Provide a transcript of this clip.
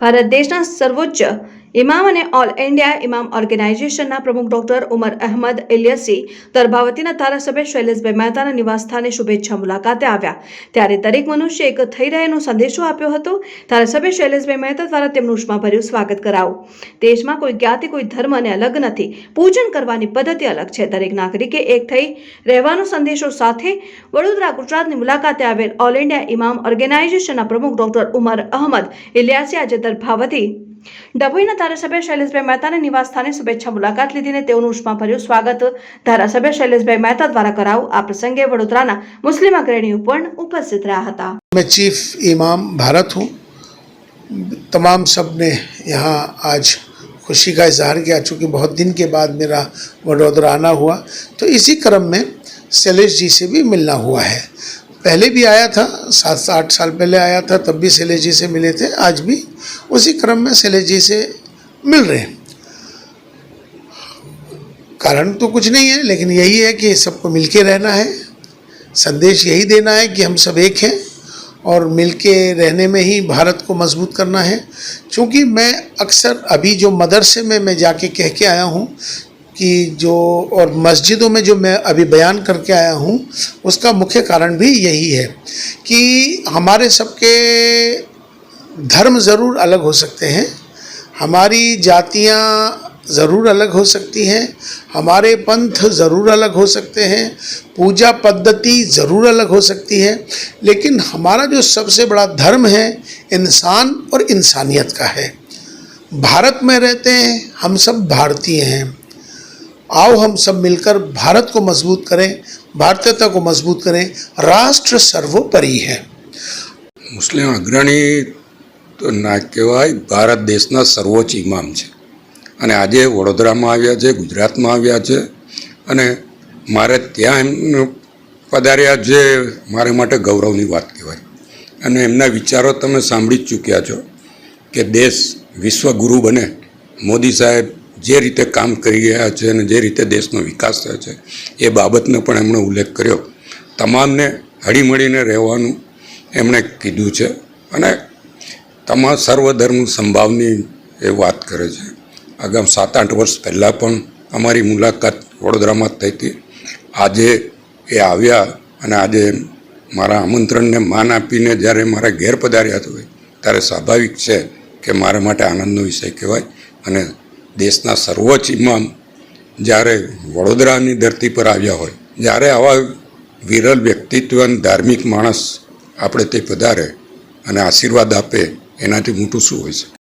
ભારત દેશના સર્વોચ્ચ ઇમામ અને ઓલ ઇન્ડિયા ઇમામ ઓર્ગેનાઇઝેશનના પ્રમુખ ડોક્ટર ઉમર અહેમદ ઇલિયસી દરભાવતીના ધારાસભ્ય શૈલેષભાઈ મહેતાના નિવાસસ્થાને શુભેચ્છા મુલાકાતે આવ્યા. ત્યારે દરેક મનુષ્ય એક થઈ રહેનો સંદેશો આપ્યો હતો. ધારાસભ્ય શૈલેષભાઈ મહેતા દ્વારા તેમનું ઉષ્માભર્યું સ્વાગત કરાવું. દેશમાં કોઈ જ્ઞાતિ કોઈ ધર્મ અને અલગ નથી. પૂજન કરવાની પદ્ધતિ અલગ છે. દરેક નાગરિકે એક થઈ રહેવાનો સંદેશો સાથે વડોદરા ગુજરાતની મુલાકાતે આવેલ ઓલ ઇન્ડિયા ઇમામ ઓર્ગેનાઇઝેશનના પ્રમુખ ડોક્ટર ઉમર અહમદ ઇલિયાસી આજે દરભાવતી ડભોઈના ધારાસભ્ય શૈલેષભાઈ મહેતાના નિવાસ સ્થાને શુભેચ્છા મુલાકાત લીધીને તેઓનું ઉષ્માભર્યું સ્વાગત ધારાસભ્ય શૈલેષભાઈ મહેતા દ્વારા કરાવું આ પ્રસંગે વડોદરાના મુસ્લિમ અગ્રણીઓ પણ ઉપસ્થિત રહ્યા હતા मैं चीफ इमाम भारत हूँ तमाम सब ने यहाँ आज खुशी का इजहार किया चूँकि बहुत दिन के बाद मेरा वडोदरा आना हुआ तो इसी क्रम में शैलेश जी से भी मिलना हुआ है पहले भी आया था, सात आठ साल पहले आया था, तब भी शैलेश जी से मिले थे, आज भी उसी क्रम में शैलेश जी से मिल रहे हैं। कारण तो कुछ नहीं है, लेकिन यही है कि सबको मिलके रहना है। संदेश यही देना है कि हम सब एक हैं और मिलके रहने में ही भारत को मज़बूत करना है। क्योंकि मैं अक्सर अभी जो मदरसे में मैं जाके कह के आया हूँ कि जो, और मस्जिदों में जो मैं अभी बयान करके आया हूँ, उसका मुख्य कारण भी यही है कि हमारे सबके धर्म ज़रूर अलग हो सकते हैं, हमारी जातियाँ ज़रूर अलग हो सकती हैं, हमारे पंथ ज़रूर अलग हो सकते हैं, पूजा पद्धति ज़रूर अलग हो सकती है, लेकिन हमारा जो सबसे बड़ा धर्म है, इंसान और इंसानियत का है। भारत में रहते हैं, हम सब भारतीय हैं। आओ हम सब मिलकर भारत को मजबूत करें भारतीयता को मजबूत करें राष्ट्र सर्वोपरि है મુસ્લિમ અગ્રણી તો ના કહેવાય ભારત દેશના સર્વોચ્ચ ઇમામ છે અને આજે વડોદરામાં આવ્યા છે ગુજરાતમાં આવ્યા છે અને મારે ત્યાં એમ પધાર્યા જે મારા માટે ગૌરવની વાત કહેવાય અને એમના વિચારો તમે સાંભળી જ ચૂક્યા છો કે દેશ વિશ્વગુરુ બને મોદી સાહેબ જે રીતે કામ કરી રહ્યા છે અને જે રીતે દેશનો વિકાસ થયો છે, એ બાબતનો પણ એમણે ઉલ્લેખ કર્યો. તમામને હળીમળીને રહેવાનું એમણે કીધું છે અને તમામ સર્વધર્મ સંભાવની એ વાત કરે છે. આગામ સાત આઠ વર્ષ પહેલાં પણ અમારી મુલાકાત વડોદરામાં થઈ હતી. આજે એ આવ્યા અને આજે મારા આમંત્રણને માન આપીને જ્યારે મારા ઘેર પધાર્યા હોય ત્યારે સ્વાભાવિક છે કે મારા માટે આનંદનો વિષય કહેવાય અને દેશના સર્વોચ્ચ ઇમામ જ્યારે વડોદરાની ધરતી પર આવ્યા હોય, જ્યારે આવા વિરલ વ્યક્તિત્વ અને ધાર્મિક માણસ આપણે તે પધારે અને આશીર્વાદ આપે, એનાથી મોટું શું હોય છે